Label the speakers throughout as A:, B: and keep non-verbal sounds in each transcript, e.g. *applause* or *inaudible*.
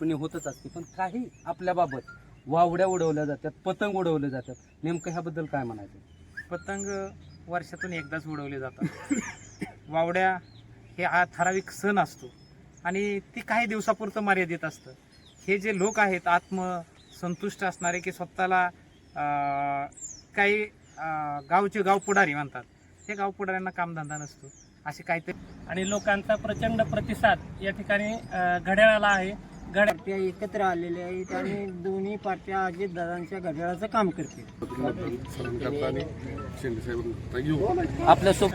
A: टिप्पणी होतच असते पण काही आपल्याबाबत वावड्या उडवल्या जातात पतंग उडवले जातात. नेमकं ह्याबद्दल काय म्हणायचं?
B: पतंग वर्षातून एकदाच उडवले जातात. वावड्या हे हा ठराविक सण असतो. आणि ती काही दिवसापुरतं मर्यादित असतं. हे जे लोक आहेत आत्मसंतुष्ट असणारे की स्वतःला काही गावचे गाव पुढारी म्हणतात. हे गाव पुढाऱ्यांना कामधंदा नसतो. असे काहीतरी
C: आणि लोकांचा प्रचंड प्रतिसाद या ठिकाणी घड्याळाला आहे.
D: पार्ट्या एकत्र आलेल्या आहेत आणि दोन्ही पार्ट्या अजित दादांच्या घड्याळाचं काम करतील.
A: आपल्यासोबत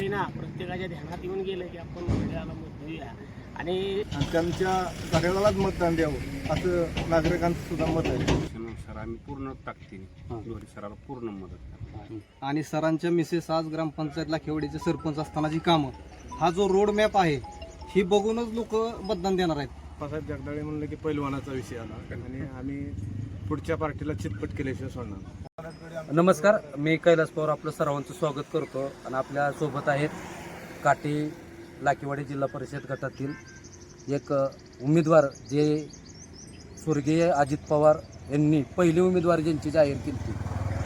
D: ते ना प्रत्येकाच्या ध्यानात येऊन गेलं की आपण घड्याळाला मत देऊया. आणि
E: त्यांच्या घड्याळालाच मतदान द्यावं असं नागरिकांचं सुद्धा मत आहे.
F: सर आम्ही पूर्ण ताकदीने सराला पूर्ण मदत
G: आणि सरांच्या मिसेस आज ग्रामपंचायतला खेवडीचे सरपंच असतानाची कामं. हा जो रोड मॅप आहे ही बघूनच लोक मतदान देणार आहेत.
E: पासाहेब जगदाळे म्हणलं की पैलवानाचा विषय आला. आणि आम्ही पुढच्या पार्टीला चितपट केल्याशिवाय सोडणार
A: नमस्कार मी कैलास पवार आपलं सर्वांचं स्वागत करतो. आणि आपल्यासोबत आहेत काटी लाकीवाडी जिल्हा परिषद गटातील एक उमेदवार जे स्वर्गीय अजित पवार यांनी पहिली उमेदवार ज्यांची जाहीर केली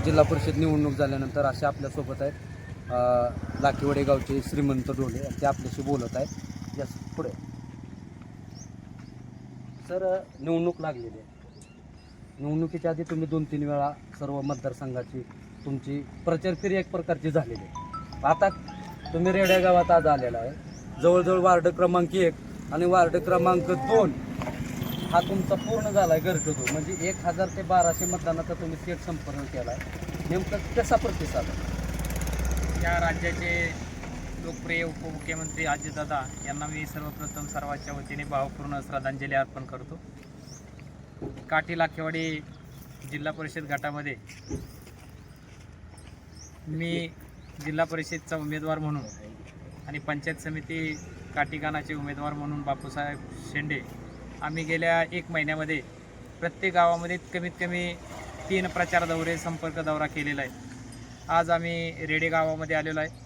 A: जिल्हा परिषद निवडणूक झाल्यानंतर असे आपल्यासोबत आहेत लाकीवाडी गावचे श्रीमंत डोले ते आपल्याशी बोलत आहेत. यस पुढे. सर निवडणूक लागलेली आहे. निवडणुकीच्या आधी तुम्ही दोन तीन वेळा सर्व मतदारसंघाची तुमची प्रचार फेरी एक प्रकारची झालेली आहे. आता तुम्ही रेड्या गावात आज आलेला आहे. जवळजवळ वार्ड क्रमांक एक आणि वार्ड क्रमांक दोन हा तुमचा पूर्ण झाला आहे घरटो म्हणजे एक हजार ते बाराशे मतदानाचा तुम्ही थेट संपर्क केला आहे नेमकं कसा प्रतिसाद
B: या राज्याचे लोकप्रिय उपमुख्यमंत्री अजितदादा यांना मी सर्वप्रथम सर्वांच्या वतीने भावपूर्ण श्रद्धांजली अर्पण करतो. काठी लाखेवाडी जिल्हा परिषद गटामध्ये मी जिल्हा परिषदचा उमेदवार म्हणून आणि पंचायत समिती काठीगानाचे उमेदवार म्हणून बापूसाहेब शेंडे आम्ही गेल्या एक महिन्यामध्ये प्रत्येक गावामध्ये कमीत कमी तीन प्रचार दौरे संपर्क दौरा केलेला आहे. आज आम्ही रेडे गावामध्ये आलेलो आहे.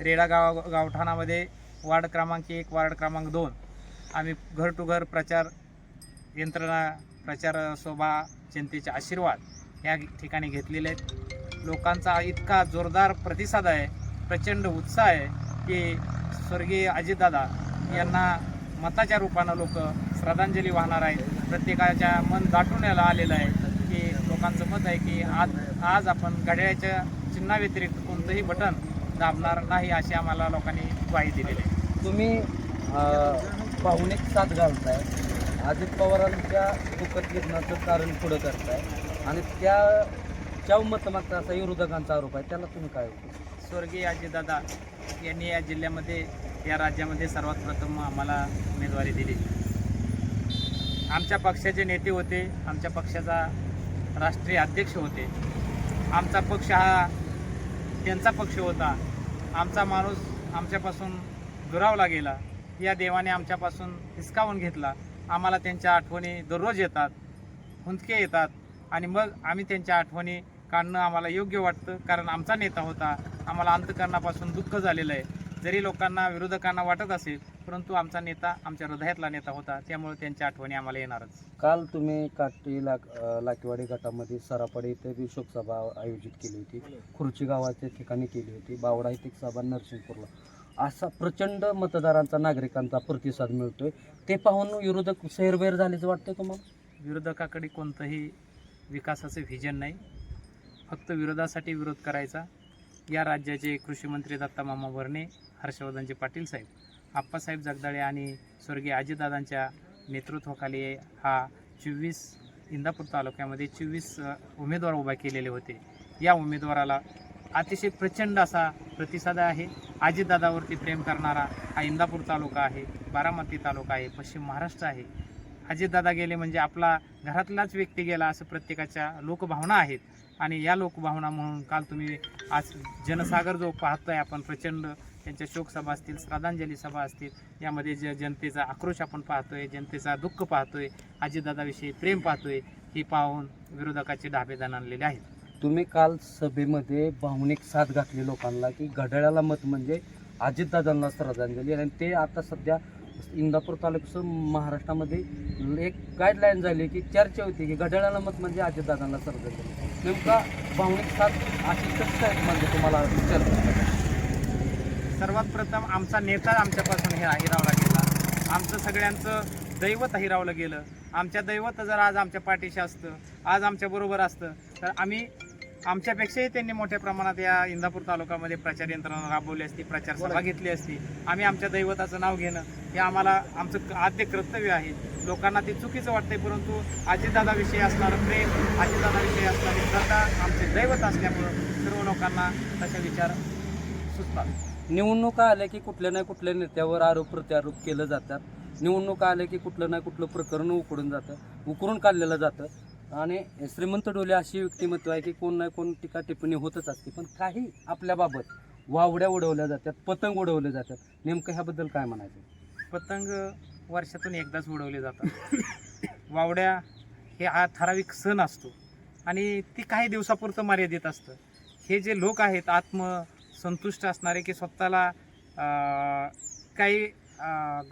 B: रेडा गाव गावठाणामध्ये वार्ड क्रमांक एक वार्ड क्रमांक दोन. आम्ही घर टू घर प्रचार यंत्रणा प्रचार शोभा जनतेचे आशीर्वाद या ठिकाणी घेतलेले आहेत. लोकांचा इतका जोरदार प्रतिसाद आहे प्रचंड उत्साह आहे की स्वर्गीय अजितदादा यांना मताच्या रूपानं लोक श्रद्धांजली वाहणार आहेत. प्रत्येकाच्या मन दाटून यायला आलेलं आहे की लोकांचं मत आहे की आज आज आपण घड्याळ्याच्या चिन्हाव्यतिरिक्त कोणतंही बटन दाबणार नाही अशी आम्हाला लोकांनी ग्वाही दिलेली आहे.
A: तुम्ही पाहुणे साथ घालताय. अजित पवारांच्या दुःखद निधनाचं कारण पुढं करताय. आणि त्या त्या मतमागचा असा विरोधकांचा आरोप आहे. त्याला तुम्ही काय
B: स्वर्गीय अजितदादा यांनी या जिल्ह्यामध्ये या राज्यामध्ये सर्वात प्रथम आम्हाला उमेदवारी दिली. आमच्या पक्षाचे नेते होते. आमच्या पक्षाचा राष्ट्रीय अध्यक्ष होते. आमचा पक्ष हा त्यांचा पक्ष होता. आमचा माणूस आमच्यापासून दुरावला गेला. या देवाने आमच्यापासून हिसकावून घेतला. आम्हाला त्यांच्या आठवणी दररोज येतात हुंदके येतात आणि मग आम्ही त्यांच्या आठवणी काढणं आम्हाला योग्य वाटतं. कारण आमचा नेता होता. आम्हाला अंतकरणापासून दुःख झालेलं आहे. जरी लोकांना विरोधकांना वाटत असेल परंतु आमचा नेता आमच्या हृदयातला नेता होता त्यामुळे त्यांच्या आठवणी आम्हाला येणारच.
A: काल तुम्ही काटी लाक अ, लाकेवाडी गटामध्ये सरापाडी इथे बी शोकसभा आयोजित केली होती. खुर्ची गावाच्या ठिकाणी केली होती. बावडा इथे एक सभा नरसिंगपूरला असा प्रचंड मतदारांचा नागरिकांचा प्रतिसाद मिळतोय. ते पाहून विरोधक सैरबैर झाल्याचं वाटतं का मग?
B: विरोधकाकडे कोणतंही विकासाचं व्हिजन नाही. फक्त विरोधासाठी विरोध करायचा. या राज्याचे कृषी मंत्री दत्ता मामा भरणे हर्षवर्धनजी पाटील साहेब. आप्पासाहेब जगदाळे आणि स्वर्गीय अजितदादांच्या नेतृत्वाखाली हा चोवीस इंदापूर तालुक्यामध्ये चोवीस उमेदवार उभा केलेले होते. या उमेदवाराला अतिशय प्रचंड असा प्रतिसाद आहे. अजितदादावरती प्रेम करणारा हा इंदापूर तालुका आहे बारामती तालुका आहे पश्चिम महाराष्ट्र आहे. अजितदादा गेले म्हणजे आपला घरातलाच व्यक्ती गेला असं प्रत्येकाच्या लोकभावना आहेत. आणि या लोकभावना म्हणून काल तुम्ही आज जनसागर जो पाहतोय आपण प्रचंड त्यांच्या शोकसभा असतील श्रद्धांजली सभा असतील यामध्ये ज जनतेचा आक्रोश आपण पाहतोय जनतेचा दुःख पाहतोय अजितदादाविषयी प्रेम पाहतोय ही पाहून विरोधकाचे डाबेदान आणलेले आहेत.
A: तुम्ही काल सभेमध्ये भावनिक साथ घातली लोकांना की घड्याळाला मत म्हणजे अजितदादांना श्रद्धांजली आणि ते आता सध्या इंदापूर तालुक्यासह महाराष्ट्रामध्ये एक गाईडलाईन झाली की चर्चा होती की घड्याळाला मत म्हणजे अजितदादांना श्रद्धांजली. नेमका भावनिक साथ अशी कसं आहे म्हणजे तुम्हाला विचार
B: सर्वात प्रथम आमचा नेता आमच्यापासून हे हिरावला गेला. आमचं सगळ्यांचं दैवत हिरावलं गेलं. आमच्या दैवत जर आज आमच्या पाठीशी असतं आज आमच्या बरोबर असतं तर आम्ही आमच्यापेक्षाही त्यांनी मोठ्या प्रमाणात या इंदापूर तालुक्यामध्ये प्रचार यंत्रणा राबवली असती प्रचार सभा घेतली असती. आम्ही आमच्या दैवताचं नाव घेणं हे आम्हाला आमचं आद्य कर्तव्य आहे. लोकांना ते चुकीचं वाटतंय परंतु अजितदादाविषयी असणारं प्रेम अजितदादाविषयी असणारी श्रद्धा आमचे दैवत असल्यामुळं सर्व लोकांना तसे विचार सुचतात.
A: निवडणुका आल्या की कुठल्या ना कुठल्या नेत्यावर आरोप प्रत्यारोप केलं जातात. निवडणुका आल्या की कुठलं ना कुठलं प्रकरण उकडून जातं उकरून काढलेलं जातं. आणि श्रीमंत डोले अशी व्यक्तिमत्व आहे की कोण ना कोण टीका टिप्पणी होतच असते पण काही आपल्याबाबत वावड्या उडवल्या जातात पतंग उडवले जातात. नेमकं ह्याबद्दल काय म्हणायचं?
B: पतंग वर्षातून एकदाच उडवले जातात. वावड्या हे हा ठराविक सण असतो. आणि ती काही दिवसापुरतं मर्यादित असतं. हे जे लोक आहेत आत्म संतुष्ट असणारे की स्वतःला काही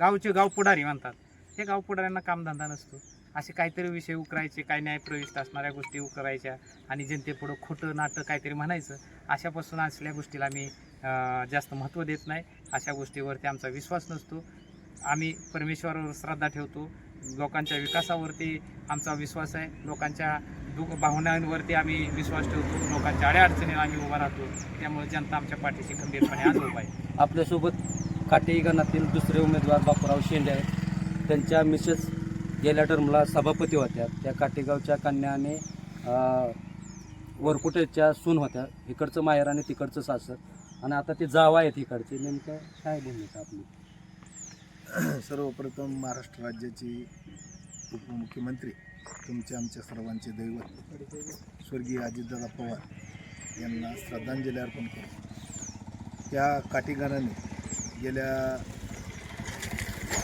B: गावचे गाव पुढारी म्हणतात. हे गाव पुढाऱ्यांना कामधंदा नसतो. असे काहीतरी विषय उकरायचे काही न्यायप्रविष्ट असणाऱ्या गोष्टी उकरायच्या आणि जनतेपुढं खोटं नाटं काहीतरी म्हणायचं. अशापासून असल्या गोष्टीला मी जास्त महत्त्व देत नाही. अशा गोष्टीवरती आमचा विश्वास नसतो. आम्ही परमेश्वरावर श्रद्धा ठेवतो. लोकांच्या विकासावरती आमचा विश्वास आहे. लोकांच्या दुःख भावनांवरती आम्ही विश्वास ठेवतो. लोकांच्या अडीअडचणीला आम्ही उभा राहतो. त्यामुळे जनता आमच्या पाठीशी खंबीरपणे आज उभा आहे.
A: आपल्यासोबत काटेई गणातील दुसरे उमेदवार बापूराव शेंडे आहेत. त्यांच्या मिसेस गेल्या टर्मला सभापती होत्या. त्या काटेगावच्या कन्याने वरकुटेच्या सून होत्या. इकडचं माहेर आणि तिकडचं सासर. आणि आता ते जावा आहेत इकडचे. नेमकं काय भूमिका आपली? *coughs*
H: सर्वप्रथम महाराष्ट्र राज्याचे उपमुख्यमंत्री तुमचे आमच्या सर्वांचे दैवत स्वर्गीय अजितदादा पवार यांना श्रद्धांजली अर्पण करतो त्या काठीगाराने गेल्या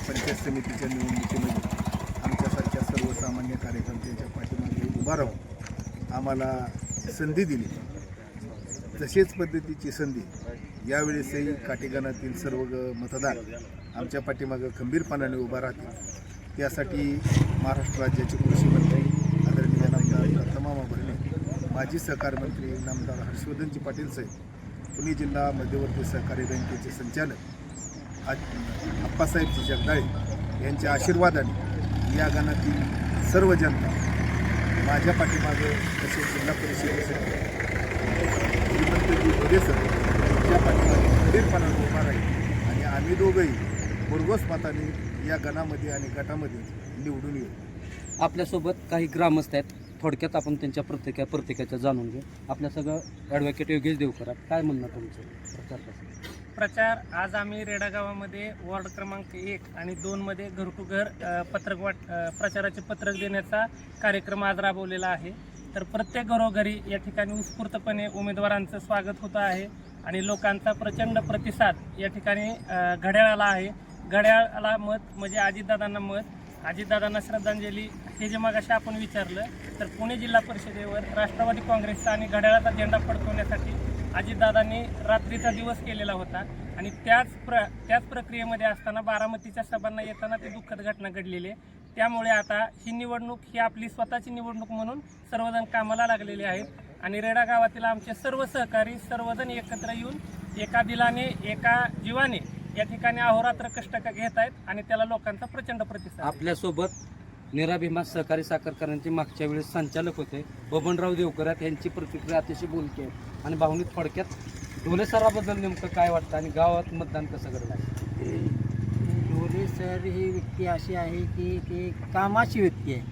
H: पंचायत समितीच्या निवडणुकीमध्ये आमच्यासारख्या सर्वसामान्य कार्यकर्त्यांच्या पाठीमागे उभा राहून आम्हाला संधी दिली. तसेच पद्धतीची संधी यावेळेसही काटेगानातील सर्व मतदार आमच्या पाठीमागं खंबीरपणाने उभा राहतील. त्यासाठी महाराष्ट्र राज्याचे कृषी मंत्री आदरणीय नामदार दत्तमामा भरणे माजी सहकार मंत्री नामदार हर्षवर्धनजी पाटील साहेब पुणे जिल्हा मध्यवर्ती सहकारी बँकेचे संचालक अप्पासाहेबजी जगदाळे यांच्या आशीर्वादाने या गानातील सर्व जनता माझ्या पाठीमागे तसेच जिल्हा परिषदेसाठी श्रीमंतजी भोले सर यांच्या पाठीमागे खंबीरपणाने उभा राहील. आणि आम्ही दोघंही भरघोस मताने या गणामध्ये आणि गटामध्ये निवडून येऊ.
A: आपल्यासोबत काही ग्रामस्थ आहेत. थोडक्यात आपण त्यांच्या प्रत्येका प्रत्येकाच्या जाणून घेऊ. आपल्या सगळं ॲडव्होकेट योगेश देवकरात. काय म्हणणं तुमचं? प्रचार कसं
C: प्रचार. आज आम्ही रेडा गावामध्ये वॉर्ड क्रमांक एक आणि दोनमध्ये घर टू घर अ, पत्रक वाट अ, प्रचाराचे पत्रक देण्याचा कार्यक्रम आज राबवलेला आहे. तर प्रत्येक घरोघरी या ठिकाणी उत्स्फूर्तपणे उमेदवारांचं स्वागत होतं आहे आणि लोकांचा प्रचंड प्रतिसाद या ठिकाणी अ, घड्याळाला आहे. घड्याळाला मत म्हणजे अजितदादांना मत. अजितदादांना श्रद्धांजली. हे जे मगाशी आपण विचारलं तर पुणे जिल्हा परिषदेवर राष्ट्रवादी काँग्रेसचा आणि घड्याळाचा झेंडा फडकवण्यासाठी अजितदादांनी रात्रीचा दिवस केलेला होता. आणि त्याच प्र त्याच प्रक्रियेमध्ये असताना बारामतीच्या सभांना येताना ती दुःखद घटना घडलेली आहे. त्यामुळे आता ही निवडणूक ही आपली स्वतःची निवडणूक म्हणून सर्वजण कामाला लागलेले आहेत. आणि रेडा गावातील आमचे सर्व सहकारी सर्वजण एकत्र येऊन एका दिलाने एका जीवाने या ठिकाणी अहोरात्र कष्ट क- घेत आहेत आणि त्याला लोकांचा प्रचंड प्रतिसाद आहे.
A: आपल्यासोबत निराभिमा सहकारी साखर कारखान्याचे मागच्या वेळेस संचालक होते. बबनराव देवकरात यांची प्रतिक्रिया अतिशय बोलकी आहे आणि भावनिक थोडक्यात ढोले सराबद्दल नेमकं काय वाटतं आणि गावात मतदान कसं घडलं? आहे
I: ढोले सर ही व्यक्ती अशी आहे की ती कामाची व्यक्ती आहे.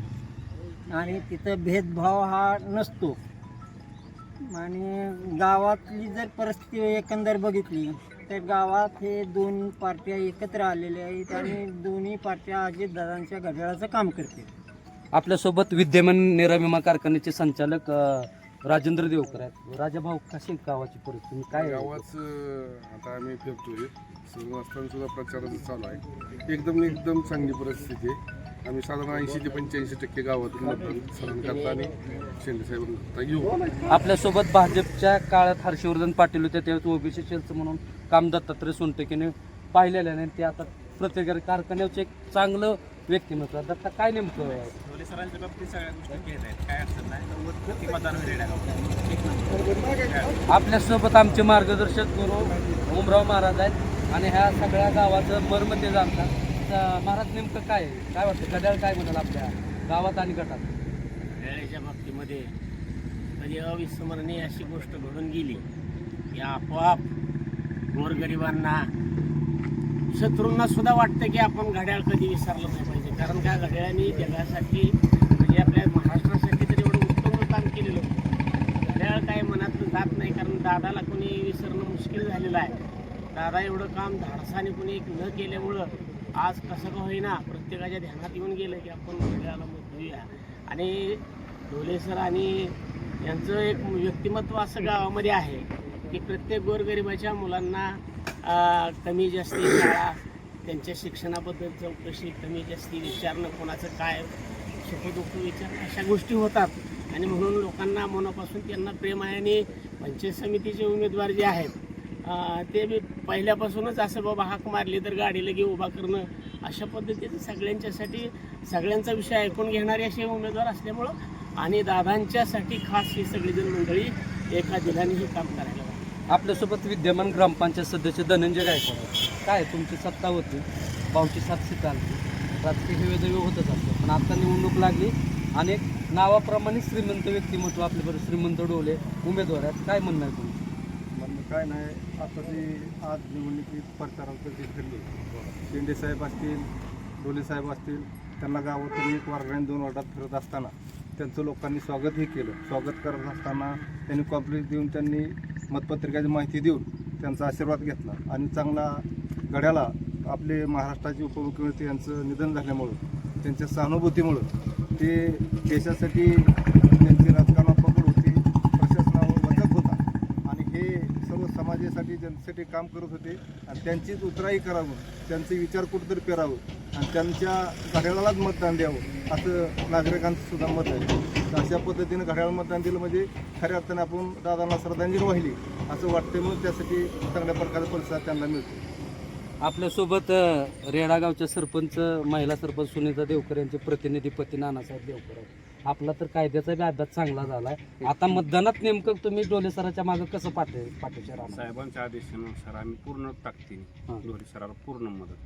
I: आणि तिथं भेदभाव हा नसतो. आणि गावातली जर परिस्थिती एकंदर बघितली तर गावात हे दोन पार्ट्या एकत्र आलेल्या आहेत आणि दोन्ही पार्ट्या अजितदादांच्या घड्याळाचं काम करते
A: आपल्यासोबत विद्यमान निराभिमा कारखान्याचे संचालक अं, राजेंद्र देवकर आहेत. राजाभाऊ कशी गावाची परिस्थिती? काय आहे?
E: गावाचं आता आम्ही फिरतोय सुरू असताना सुद्धा प्रचाराचं चालू आहे. एकदम एकदम चांगली परिस्थिती आहे. आम्ही साधारण ऐंशी ते पंच्याऐंशी टक्के गावातून मतदान सरण करता आणि शेंडे साहेबांना घेऊ
A: आपल्यासोबत भाजपच्या काळात हर्षवर्धन पाटील होते त्यावेळेस ओबीसी सेलचं म्हणून काम दत्तात्रय सोनटकेने पाहिलेलं नाही ते आता प्रत्येक कारखान्याचं एक चांगलं व्यक्तिमत्व दत्ता काय नेमकं
B: ढोले सरांच्या बाबतीत सगळ्या गोष्टी आहेत. काय अडचण नाही. नव्वद मतदान होईल रेडागाव
A: आपल्यासोबत आमचे मार्गदर्शक गुरु उमराव महाराज आहेत आणि ह्या सगळ्या गावाचं मर्म ते जाणतात. तर महाराज नेमकं काय आहे? काय वाटतं? गड्याळ काय म्हणाल आपल्या गावात आणि गटात?
J: वेळेच्या बाबतीमध्ये कधी अविस्मरणीय अशी गोष्ट घडून गेली की आपोआप गोरगरिबांना शत्रूंना सुद्धा वाटतं की आपण घड्याळ कधी विसरलं नाही पाहिजे. कारण का घड्याळाने जगासाठी म्हणजे आपल्या महाराष्ट्रासाठी तरी एवढं उत्तम काम केलेलं होतं. घड्याळ काय मनातून जात नाही कारण दादाला कोणी विसरणं मुश्किल झालेलं आहे. दादा एवढं काम धाडसाने कोणी न केल्यामुळं आज कसं का होईना प्रत्येकाच्या ध्यानात येऊन गेलं की आपण घड्याळाला मत देऊया आणि ढोले सर आणि यांचं एक व्यक्तिमत्व असं गावामध्ये आहे. की प्रत्येक गोरगरिबाच्या मुलांना कमी जास्ती शाळा त्यांच्या शिक्षणाबद्दल चौकशी कमी जास्ती विचारणं कोणाचं काय सुखदुःख विचारणं अशा गोष्टी होतात. आणि म्हणून लोकांना मनापासून त्यांना प्रेम आहे आणि पंचायत समितीचे उमेदवार जे आहेत ते बी पहिल्यापासूनच असं बाबा हाक मारली तर गाडी लगे उभा करणं अशा पद्धतीचं सगळ्यांच्यासाठी सगळ्यांचा विषय ऐकून घेणारे असे उमेदवार असल्यामुळं आणि दादांच्यासाठी खास ही सगळीजण मंडळी एका दिलाने हे काम करायला
A: आपल्यासोबत विद्यमान ग्रामपंचायत सदस्य धनंजय गायकवाड काय तुमची सत्ता होती? पावची सात सीट आली राजकीय हेवेदेवे होतच असतं. पण आता निवडणूक लागली आणि नावाप्रमाणे श्रीमंत व्यक्तिमत्व आपल्याबरोबर श्रीमंत डोले उमेदवार आहेत. काय म्हणणं आहे तुम्ही
G: म्हणणं काय नाही आता जी आज निवडणुकीत प्रचारावर जी फिरले शिंदे साहेब असतील डोले साहेब असतील त्यांना गावातून एक वार्डाने दोन वार्डात फिरत असताना त्यांचं लोकांनी स्वागतही केलं. स्वागत करत असताना त्यांनी कॉम्प्लेक्स देऊन त्यांनी मतपत्रिकाची माहिती देऊन त्यांचा आशीर्वाद घेतला आणि चांगला गड्याला आपले महाराष्ट्राचे उपमुख्यमंत्री यांचं निधन झाल्यामुळं त्यांच्या सहानुभूतीमुळं ते देशासाठी त्यांची राजकारणात पकड होती प्रशासनावर वचक होता. आणि हे सर्व समाजासाठी त्यांच्यासाठी काम करत होते आणि त्यांचीच उतराई करावं त्यांचे विचार कुठेतरी पेरावं आणि त्यांच्या घड्याळालाच मतदान द्यावं असं नागरिकांचं सुद्धा मत आहे. तर अशा पद्धतीनं घड्याळ मतदान दिलं. म्हणजे खऱ्या अर्थाने आपण दादांना श्रद्धांजली वाहिली असं वाटते म्हणून त्यासाठी चांगल्या प्रकारचा प्रतिसाद त्यांना मिळतो.
A: आपल्यासोबत अ, रेडागावचे सरपंच महिला सरपंच सुनीता देवकर यांचे प्रतिनिधीपती नानासाहेब देवकर आहेत. आपला तर कायद्याचा बी अभ्यास चांगला झालाय. आता मतदानात नेमकं तुम्ही डोले सराच्या मागं कसं पाठे पाठीचे राहणार?
F: साहेबांच्या आदेशानुसार आम्ही पूर्ण
A: हा.
F: ताकदीने ढोरे सराला पूर्ण मदत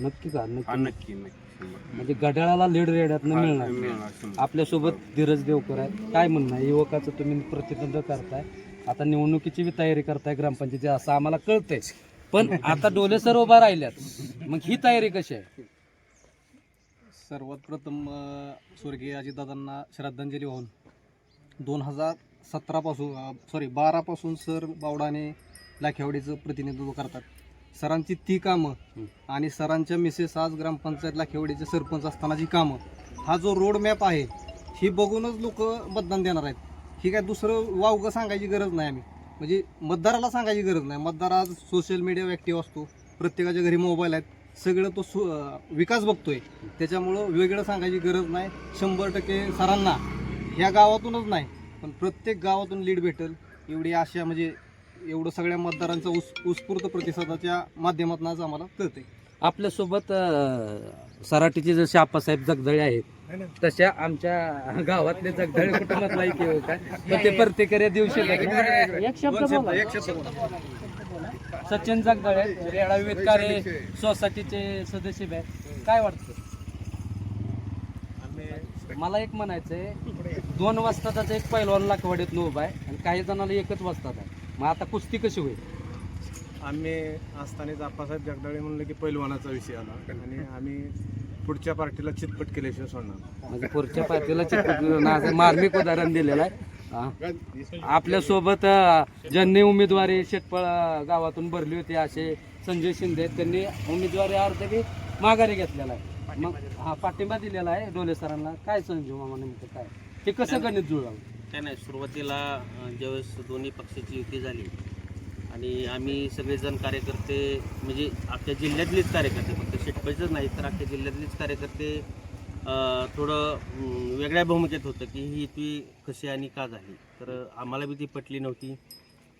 A: नक्की का?
F: हा
A: नक्की
F: नक्की.
A: म्हणजे घड्याळाला लीड रेड्यातनं
F: हा,
A: मिळणार.
F: शंभर.
A: आपल्यासोबत धीरज देवकर आहेत. काय म्हणणं आहे? युवकाचं तुम्ही प्रतिनिधित्व करताय. आता निवडणुकीची बी तयारी करताय ग्रामपंचायती असं आम्हाला कळतंय. पण आता डोले सर उभा राहिल्यात. मग ही तयारी कशी आहे?
G: सर्वात प्रथम अ, स्वर्गीय अजितदादांना श्रद्धांजली वाहून. दोन हजार सतरापासून सॉरी बारापासून सर बावडाने लाखेवाडीचं प्रतिनिधित्व करतात. सरांची ती कामं आणि सरांच्या मिसेस आज ग्रामपंचायत लाखेवाडीचे सरपंच असतानाची कामं. हा जो रोड मॅप आहे ही बघूनच लोक मतदान देणार आहेत. ही काय दुसरं वावगं सांगायची गरज नाही आम्ही. म्हणजे मतदाराला सांगायची गरज नाही. मतदार आज सोशल मीडिया ॲक्टिव्ह असतो. प्रत्येकाच्या घरी मोबाईल आहेत. सगळं तो सु विकास बघतोय. त्याच्यामुळं वेगळं सांगायची गरज नाही. शंभर टक्के सरांना. ह्या गावातूनच नाही पण प्रत्येक गावातून लीड भेटेल. एवढी आशा म्हणजे एवढं सगळ्या मतदारांचा उस उत्स्फूर्त प्रतिसादाच्या माध्यमातून आज आम्हाला कळते
A: आपल्यासोबत अं, सराटीचे जसे आप्पासाहेब जगदळे आहेत तशा आमच्या गावातले जगदळे कुटुंबातला एक युवक आहे पण ते प्रत्येकाऱ्या दिवशी एक शब्द बोला. सचिन जगदळे रेडा विविध कार्य सोसायटीचे सदस्य बी. आहेत काय वाटतं? मला एक म्हणायचं आहे दोन वाजताचा एक पैलवान लाकवाडीत उभा आहे आणि काही जणांना एकच वाजतात आहे. मग आता कुस्ती कशी होईल?
K: आम्ही असतानाच आप्पासाहेब जगदाळे म्हणलं की पैलवानाचा विषय आला. आणि आम्ही पुढच्या पार्टीला चितपट केल्याशिवाय सोडणार
A: म्हणजे पुढच्या पार्टीला चित्रपट मार्मिक उदाहरण दिलेलं आहे. आपल्यासोबत अं, ज्यांनी उमेदवारी शेटपळ अं, गावातून भरली होती असे संजय शिंदे आहेत. त्यांनी उमेदवारी अर्ज बी माघारी घेतलेला आहे. मग हा पाठिंबा दिलेला आहे डोले सरांना. काय संजय मामा नेमकं काय? ते कसं गणित जुळवलं
J: काय नाही सुरुवातीला ज्यावेळेस दोन्ही पक्षाची युती झाली आणि आम्ही सगळेजण कार्यकर्ते म्हणजे आपल्या जिल्ह्यातलेच कार्यकर्ते फक्त शेटपैचंच नाही तर आपल्या जिल्ह्यातलेच कार्यकर्ते थोडं वेगळ्या भूमिकेत होतं की ही युती कशी आणि का झाली. तर आम्हाला बी ती पटली नव्हती.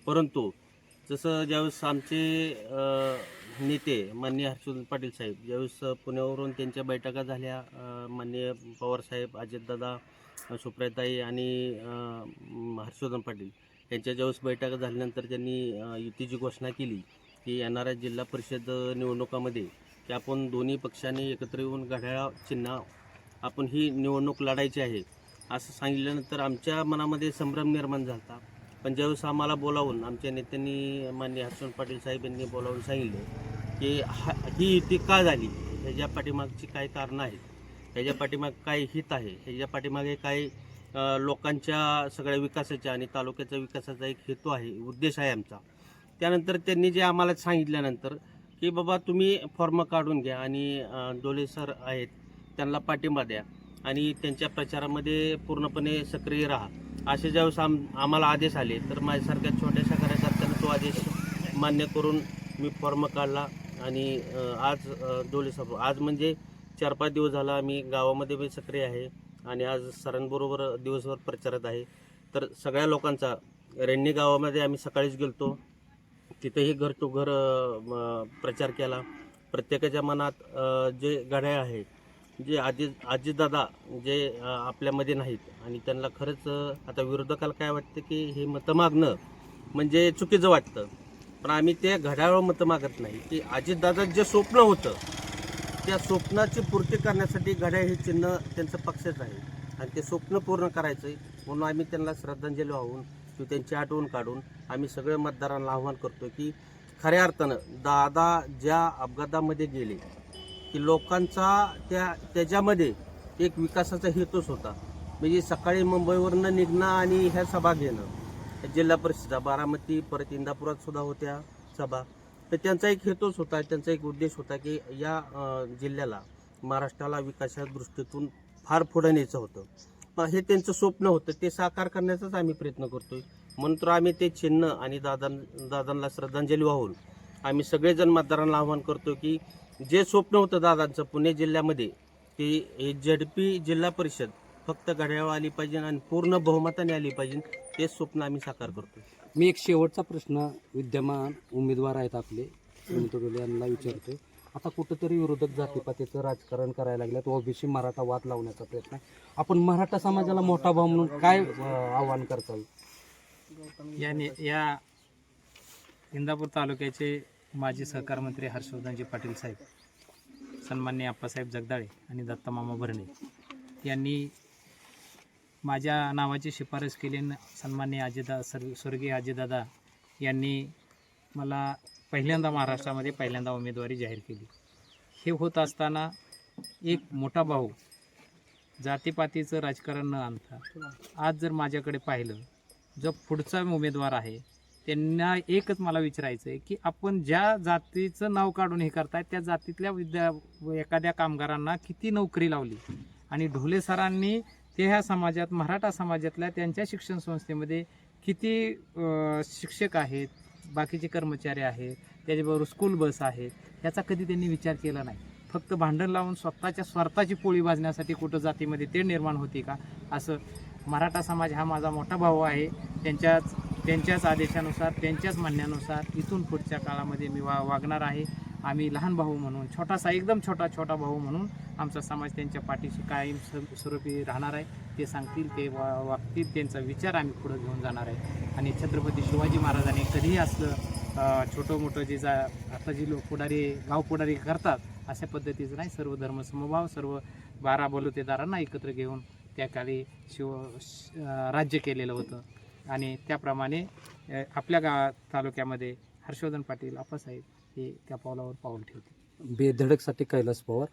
J: परंतु जसं ज्यावेळेस आमचे
D: नेते माननीय हर्षवर्धन पाटील साहेब ज्यावेळेस पुण्यावरून त्यांच्या बैठका झाल्या माननीय पवारसाहेब अजितदादा सुप्रियाताई आणि हर्षवर्धन पाटील यांच्या ज्यावेळेस बैठका झाल्यानंतर त्यांनी युतीची घोषणा केली की येणाऱ्या जिल्हा परिषद निवडणुकामध्ये की आपण दोन्ही पक्षांनी एकत्र येऊन घड्याळा चिन्ह आपण ही निवडणूक लढायची आहे असं सांगितल्यानंतर आमच्या मनामध्ये संभ्रम निर्माण झाला होता. पण ज्यावेळेस आम्हाला बोलावून आमच्या नेत्यांनी माननीय हर्षण पाटील साहेब यांनी बोलावून सांगितलं की हा ही युती का झाली ह्याच्या पाठीमागची काय कारणं आहेत ह्याच्या पाठीमागे काय हित आहे. ह्याच्या पाठीमागे काय लोकांच्या सगळ्या विकासाच्या आणि तालुक्याच्या विकासाचा एक हेतू आहे उद्देश आहे आमचा. त्यानंतर त्यांनी जे आम्हाला सांगितल्यानंतर की बाबा तुम्ही फॉर्म काढून घ्या आणि डोले सर आहेत त्यांना पाठिंबा द्या आणि त्यांच्या प्रचारामध्ये पूर्णपणे सक्रिय राहा. असे ज्यावेळेस आम आम्हाला आदेश आले तर माझ्यासारख्या छोट्याशा कार्यकर्त्यांना तो आदेश मान्य करून मी फॉर्म काढला आणि आज डोले सर आज म्हणजे चार पाच दिवस झाला आम्ही गावामध्ये मी सक्रिय आहे आणि आज सरांबरोबर दिवसभर प्रचारात आहे. तर सगळ्या लोकांचा रेण्णी गावामध्ये आम्ही सकाळीच गेलतो. तिथेही घर टू घर प्रचार केला. प्रत्येकाच्या मनात जे घड्याळ आहे जे आजी आजीदादा जे आपल्यामध्ये नाहीत आणि त्यांना खरंच आता विरोधकाला काय वाटतं की हे मतं मागणं म्हणजे चुकीचं वाटतं. पण आम्ही ते घड्याळ मतं मागत नाही. की आजीदादा जे स्वप्न होतं त्या स्वप्नाची पूर्ती करण्यासाठी घड्याळ हे चिन्ह त्यांचं पक्षच आहे. आणि ते स्वप्न पूर्ण करायचं आहे म्हणून आम्ही त्यांना श्रद्धांजली वाहून किंवा त्यांची आठवण काढून आम्ही सगळ्या मतदारांना आव्हान करतो की खऱ्या अर्थानं दादा ज्या अपघातामध्ये गेले की लोकांचा त्या त्याच्यामध्ये एक विकासाचा हेतूच होता. म्हणजे सकाळी मुंबईवरनं निघणं आणि ह्या सभा घेणं. जिल्हा परिषदा बारामती परत इंदापुरात सुद्धा होत्या सभा. तर त्यांचा एक हेतूच होता त्यांचा एक उद्देश होता की या जिल्ह्याला महाराष्ट्राला विकासाच्या दृष्टीतून फार पुढे न्यायचं होतं. मग हे त्यांचं स्वप्न होतं ते साकार करण्याचाच आम्ही प्रयत्न करतोय. म्हणून आम्ही ते चिन्ह आणि दादा दादांना श्रद्धांजली वाहून आम्ही सगळेजण मतदारांना आवाहन करतो की जे स्वप्न होतं दादांचं पुणे जिल्ह्यामध्ये की हे झडपी जिल्हा परिषद फक्त घड्याळ आली पाहिजे आणि पूर्ण बहुमताने आली पाहिजे तेच स्वप्न आम्ही साकार करतो
A: मी एक शेवटचा प्रश्न विद्यमान उमेदवार आहेत आपले सुनीत डोले यांना विचारतो आता कुठंतरी विरोधक जातीपातीचं राजकारण करायला लागल्यात ओबीसी मराठा वाद लावण्याचा प्रयत्न. आहे आपण मराठा समाजाला मोठा भाव म्हणून काय अं, आव्हान करता येईल
B: या ने- या इंदापूर तालुक्याचे माजी सहकार मंत्री हर्षवर्धनजी पाटील साहेब सन्मान्य आप्पासाहेब जगदाळे आणि दत्तमामा भरणे यांनी माझ्या नावाची शिफारस केली सन्मान्य अजिदा सर स्वर्गीय अजितदादा यांनी मला पहिल्यांदा महाराष्ट्रामध्ये पहिल्यांदा उमेदवारी जाहीर केली. हे होत असताना एक मोठा भाऊ जातीपातीचं राजकारण न आणता आज जर माझ्याकडे पाहिलं जो पुढचा उमेदवार आहे त्यांना एकच मला विचारायचं आहे की आपण ज्या जातीचं नाव काढून हे करताय त्या जातीतल्या विद्या एखाद्या कामगारांना किती नोकरी लावली? आणि ढोले सरांनी ते ह्या समाजात मराठा समाजातल्या त्यांच्या शिक्षण संस्थेमध्ये किती शिक्षक आहेत बाकीचे कर्मचारी आहेत त्याच्याबरोबर स्कूल बस आहेत याचा कधी त्यांनी विचार केला नाही. फक्त भांडण लावून स्वतःच्या स्वार्थाची पोळी भाजण्यासाठी कुठं जातीमध्ये ते निर्माण होती का? असं मराठा समाज हा माझा मोठा भाऊ आहे. त्यांच्याच त्यांच्याच आदेशानुसार त्यांच्याच म्हणण्यानुसार इथून पुढच्या काळामध्ये मी वा वागणार आहे. आम्ही लहान भाऊ म्हणून छोटासा एकदम छोटा छोटा भाऊ म्हणून आमचा समाज त्यांच्या पाठीशी कायम स्व- स्वरूपी राहणार आहे. ते सांगतील ते वा वागतील त्यांचा विचार आम्ही पुढं घेऊन जाणार आहे. आणि छत्रपती शिवाजी महाराजांनी कधीही असलं छोटं मोठं जे जा आता जी लोक पुढारी गाव पुढारी करतात अशा पद्धतीचं नाही. सर्व धर्म समभाव सर्व बारा बलुतेदारांना एकत्र घेऊन त्या काळी शिव श- राज्य केलेलं होतं. आणि त्याप्रमाणे आपल्या गा तालुक्यामध्ये हर्षवर्धन पाटील आप्पासाहेब हे त्या पावलावर पाऊल ठेवते.
A: बेधडकसाठी कैलास पवार.